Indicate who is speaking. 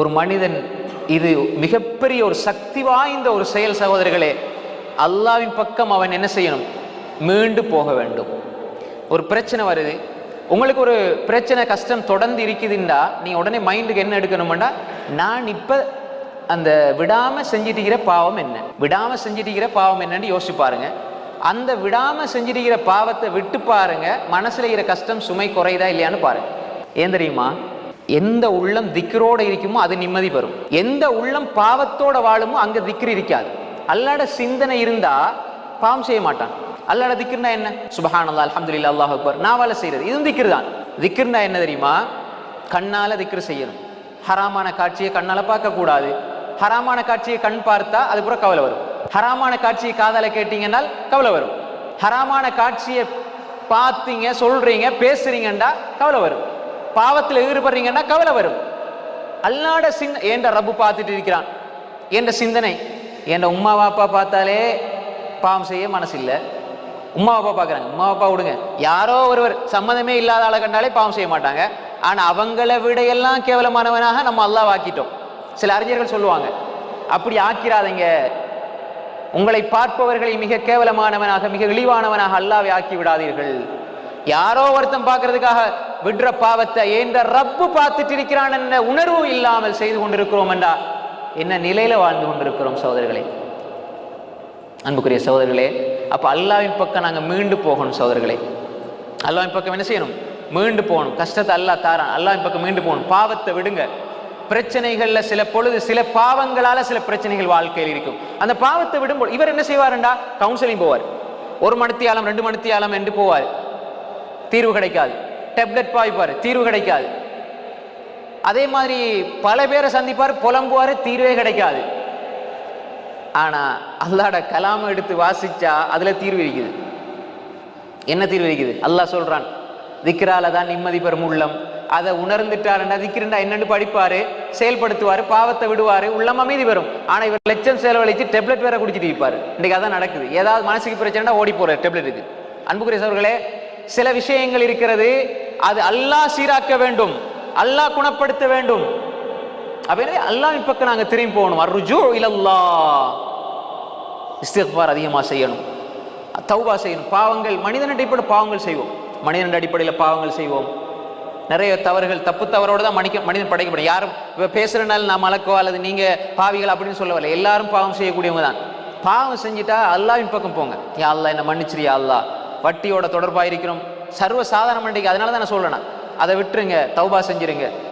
Speaker 1: ஒரு மனிதன் இது மிகப்பெரிய ஒரு சக்தி வாய்ந்த ஒரு செயல் சகோதரர்களே அல்லாவின் பக்கம் அவன் என்ன செய்யணும்? மீண்டு போக வேண்டும். ஒரு பிரச்சனை வருது. உங்களுக்கு ஒரு பிரச்சனை கஷ்டம் தொடர்ந்து இருக்குதுண்டா நீ உடனே மைண்டுக்கு என்ன எடுக்கணும்டா? நான் இப்போ அந்த விடாமல் செஞ்சிட்டிருக்கிற பாவம் என்ன? விடாமல் செஞ்சிட்டிருக்கிற பாவம் என்னன்னு யோசிச்சு பாருங்க. அந்த விடாமல் செஞ்சிட்டிருக்கிற பாவத்தை விட்டு பாருங்க. மனசில் இருக்கிற கஷ்டம் சுமை குறையுதா இல்லையான்னு பாருங்க. ஏன் தெரியுமா? எந்த உள்ளம் திக்கரோட இருக்குமோ அது நிம்மதி பெறும். எந்த உள்ளம் பாவத்தோட வாழுமோ அங்க திக்ரு இருக்காது. அல்லாட சிந்தனை இருந்தா பாவம் செய்ய மாட்டான். அல்லாட திக்ருனா என்ன? சுபஹானல்லாஹ் அல்ஹம்துலில்லாஹ் அல்லாஹ் அக்பர். நாவால செய்யறது இதுவும் திக்ரு தான் திக்ருனா என்ன தெரியுமா? கண்ணால திக்ரு செய்யணும். ஹராமான காட்சியை கண்ணால பார்க்க கூடாது. ஹராமான காட்சியை கண் பார்த்தா அது கூட கவலை வரும். ஹராமான காட்சியை காதால கேட்டீங்கன்னா கவலை வரும். ஹராமான காட்சியை பார்த்தீங்க சொல்றீங்க பேசுறீங்கண்டா கவலை வரும். பாவத்தில் ஈடுபடுறீங்கன்னா கவலை வரும். அல்லாட சின்ன ஏண்ட ரப்பு பார்த்துட்டு இருக்கிறான்? என்ற சிந்தனை? என் உமா பாப்பா பார்த்தாலே பாவம் செய்ய மனசு இல்லை உம்மா பார்க்குறாங்க. உமா பாப்பா விடுங்க. யாரோ ஒருவர் சம்மந்தமே இல்லாத ஆளை கண்டாலே பாவம் செய்ய மாட்டாங்க. ஆனால் அவங்கள விட எல்லாம் கேவலமானவனாக நம்ம அல்லாஹ் ஆக்கிட்டோம். சில அறிஞர்கள் சொல்லுவாங்க அப்படி ஆக்கிறாதீங்க. உங்களை பார்ப்பவர்களை மிக கேவலமானவனாக மிக இழிவானவனாக அல்லாவை ஆக்கி விடாதீர்கள். யாரோ ஒருத்தன் பார்க்கறதுக்காக விடுற பாவத்தை ஏன்ற ரப்பு பார்த்துட்டு இருக்கிறான் என்ற உணர்வு இல்லாமல் செய்து கொண்டிருக்கிறோம் என்றா என்ன நிலையில வாழ்ந்து கொண்டிருக்கிறோம் சோதர்களே அன்புக்குரிய சகோதரர்களே அப்ப அல்லாவின் பக்கம் நாங்கள் மீண்டு போகணும் சகோதரர்களே. அல்லாவின் பக்கம் என்ன செய்யணும்? மீண்டு போகணும். கஷ்டத்தை அல்லாஹ் தாரான். அல்லாவின் பக்கம் மீண்டு போகணும். பாவத்தை விடுங்க. பிரச்சனைகள்ல சில பொழுது சில பாவங்களால சில பிரச்சனைகள் வாழ்க்கையில் இருக்கும். அந்த பாவத்தை விடும்போது இவர் என்ன செய்வாருண்டா? கவுன்சிலிங் போவார். ஒரு மணித்தியாலம் ரெண்டு மணித்தியாலம் என்று போவார். தீர்வு கிடைக்காது. டெப்லெட் பாய்ப்பார் தீர்வு கிடைக்காது. அதே மாதிரி பல பேரை சந்திப்பார் புலம்புவார் தீர்வே கிடைக்காது. ஆனா அல்லாட கலாமை எடுத்து வாசிச்சா அதுல தீர்வு இருக்குது. என்ன தீர்வு இருக்குது? அல்லாஹ் சொல்றான் திக்ரால தான் நிம்மதி பெறும் உள்ளம். அதை உணர்ந்துட்டாருன்னா திக்ருண்டா என்னன்னு படிப்பாரு செயல்படுத்துவார் பாவத்தை விடுவார் உள்ளம் அமைதி வரும் ஆனால் இவர் லட்சம் செலவழிச்சு டெப்லெட் வேற குடிச்சிட்டு இருப்பார். இன்றைக்கி அதான் நடக்குது. ஏதாவது மனசுக்கு பிரச்சனைனா ஓடி போகிறார் டெப்லெட்டுக்கு அன்புக்குரிய சவர்களே சில விஷயங்கள் இருக்கிறது அது அல்லாஹ் சீராக்க வேண்டும். அல்லாஹ் குணப்படுத்த வேண்டும். அப்ப அல்லாஹ் அல்லாஹ்வின் பக்கம் நாங்க திரும்பி போகணும். அர்ருஜு இல்லல்லா இஸ்திஃபார் அதிகமாக செய்யணும். தௌபா செய்யணும். பாவங்கள் மனிதன் அடிப்படை பாவங்கள் செய்வோம். மனிதன் அடிப்படையில் பாவங்கள் செய்வோம். நிறைய தவறுகள் தப்பு தவறோடு தான் மணிக்க மனிதன் படைக்கப்படும். யாரும் இப்போ பேசுகிறனால நான் மலக்கோ அல்லது நீங்கள் பாவிகள் அப்படின்னு சொல்ல வரல எல்லாரும் பாவம் செய்யக்கூடியவங்க தான். பாவம் செஞ்சுட்டா அல்லாவின் பக்கம் போங்க. யா அல்லாஹ் என்ன மன்னிச்சிரியா அல்லாஹ். வட்டியோட தொடர்பாக இருக்கிறோம் சர்வ சாதாரண மண்டிக்கு அதனால தான் நான் சொல்லணும் அதை விட்டுருங்க. தௌபா செஞ்சிருங்க.